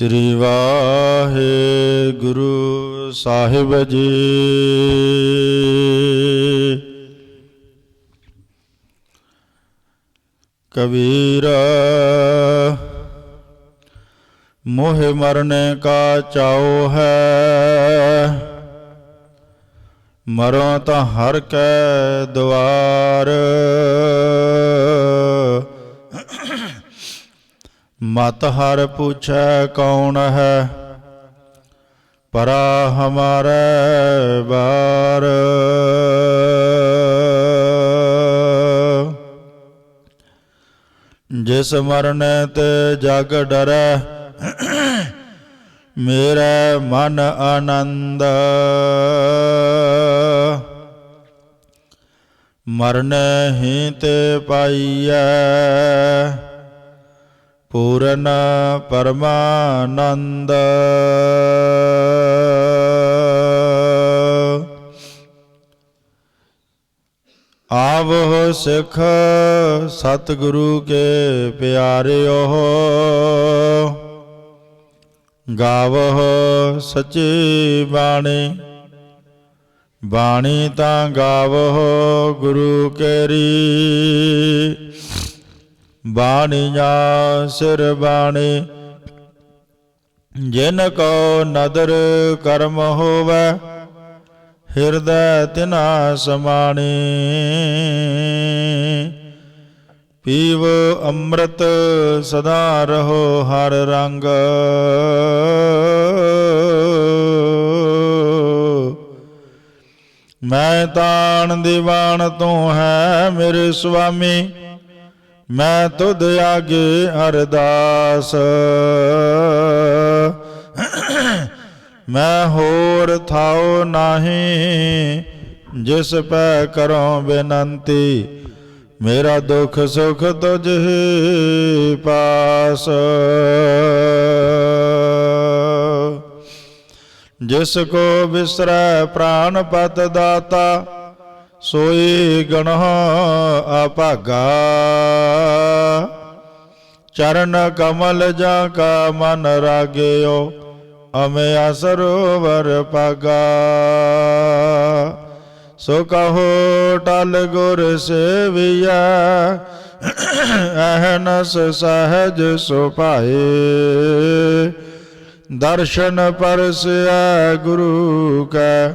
ਸ੍ਰੀ ਵਾਹਿਗੁਰੂ ਸਾਹਿਬ ਜੀ। ਕਬੀਰ, ਮੋਹ ਮਰਨੇ ਕਾ ਚਾਉ ਹੈ। ਮਰੋ ਤਾਂ ਹਰ ਕੈ ਦੁਆਰ ਮਤ ਹਰ ਪੁੱਛੈ ਕੌਣ ਹੈ? ਪਰਾ ਹਮਾਰੇ ਬਾਰ ਜਿਸ ਮਰਨੇ ਤੇ ਜਗ ਡਰੈ, ਮੇਰੇ ਮਨ ਆਨੰਦ। ਮਰਨ ਹੀ ਤੇ ਪਾਈਐ। ਪੂਰਨ ਪਰਮਾਨੰਦ ਆਵੋ ਸਿੱਖ ਸਤਿਗੁਰੂ ਕੇ ਪਿਆਰਿਓ ਗਾਵੋ ਸੱਚੀ ਬਾਣੀ ਬਾਣੀ ਤਾਂ ਗਾਵੋ ਗੁਰੂ ਕੇਰੀ ਬਾਣੀ ਬਾਣੀਆਂ ਸਿਰ ਬਾਣੀ, ਜਿਨ ਕੋ ਨਦਰ ਕਰਮ ਹੋਵੇ, ਹਿਰਦੈ ਤਿਨਾ ਸਮਾਣੀ। ਪੀਵ ਅੰਮ੍ਰਿਤ ਸਦਾ ਰਹੋ ਹਰ ਰੰਗ। ਮੈਂ ਤਾਣ ਦੀਵਾਨ ਤੂੰ ਹੈ ਮੇਰੇ ਸੁਆਮੀ ਮੈਂ ਤੁਧ ਆਗੇ ਅਰਦਾਸ। ਮੈਂ ਹੋਰ ਥਾਉ ਨਾਹੀ, ਜਿਸ ਪੈ ਕਰੋ ਬੇਨੰਤੀ। ਮੇਰਾ ਦੁੱਖ ਸੁਖ ਤੁਝ ਹੀ ਪਾਸ। ਜਿਸ ਕੋ ਬਿਸਰੈ ਪ੍ਰਾਨ ਪਤ ਦਾਤਾ ਸੋਈ ਗਣਹ ਆਭਾਗਾ ਚਰਨ ਕਮਲ ਜਾ ਕਾ ਮਨ ਰਾਗਿਓ ਅਮਿਆ ਸਰੋਵਰ ਪਾਗਾ ਸੋ ਕਹੋ ਟਲ ਗੁਰ ਸੇਵਿਆ ਅਹਨਸ ਸਹਜ ਸੁਭਾਏ। ਦਰਸ਼ਨ ਪਰਸਿਆ ਗੁਰੂ ਕੈ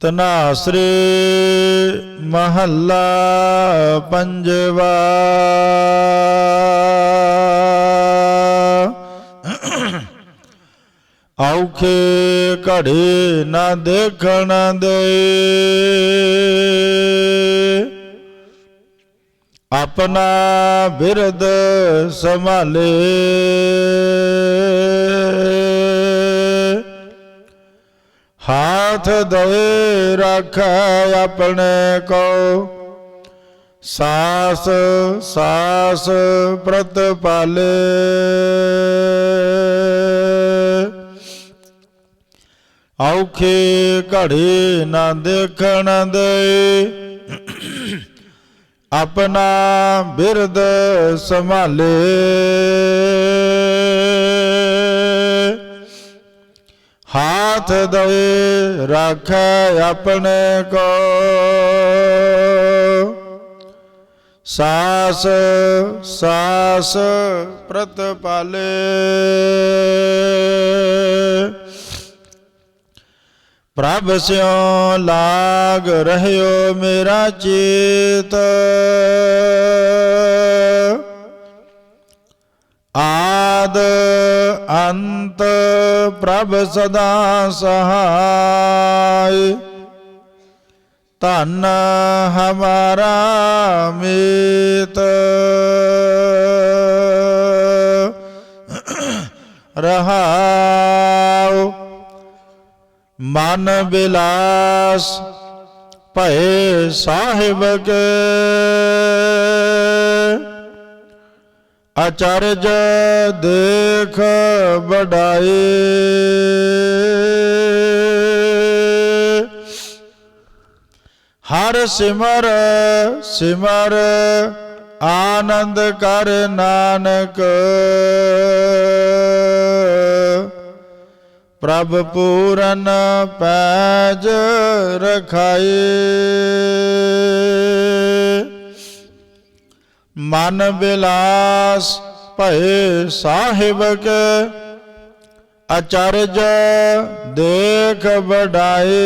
ਤਨਾਸਰੇ ਮਹੱਲਾ ਪੰਜਵਾ। ਔਖੇ ਘੜੇ ਨਾ ਦੇਖਣ ਦੇ। ਆਪਣਾ ਬਿਰਦ ਸੰਭਾਲੇ। ਹਾਥ ਦੇ ਰੱਖੈ ਆਪਣੇ ਕੋ। ਸਾਸ ਸਾਸ ਪ੍ਰਤਪਾਲੇ ਔਖੇ ਘੜੇ ਨਾ ਦੇਖਣ ਦੇ ਆਪਣਾ ਬਿਰਦ ਸੰਭਾਲੇ। ਹਾਥ ਦਵੇ, ਰਾਖੈ ਆਪਣੇ ਕੋ। ਸਾਸ ਸਾਸ ਪ੍ਰਤਪਾਲੇ। ਪ੍ਰਭ ਸਿਉ ਲਾਗ ਰਹਿਓ ਮੇਰਾ ਚੇਤ। ਆਦ ਅੰਤ ਪ੍ਰਭ ਸਦਾ ਸਹਾਇ। ਧਨ ਹਮਾਰਾ ਮੀਤ। ਰਹਾਉ। ਮਨ ਬਿਲਾਸ ਭਏ ਸਾਹਿਬ ਕੇ। ਅਚਰਜ ਦੇਖ ਬੜਾਈ ਹਰ ਸਿਮਰ ਸਿਮਰ ਆਨੰਦ ਕਰ ਨਾਨਕ। ਪ੍ਰਭ ਪੂਰਨ ਪੈਜ ਰਖਾਏ ਮਨ ਬਿਲਾਸ ਭਏ ਸਾਹਿਬ ਕੇ ਅਚਰਜ ਦੇਖ ਬੜਾਏ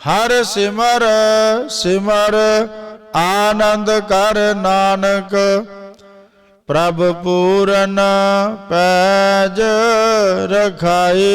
ਹਰ ਸਿਮਰ ਸਿਮਰ ਆਨੰਦ ਕਰ ਨਾਨਕ, ਪ੍ਰਭ ਪੂਰਨ ਪੈਜ ਰਖਾਏ।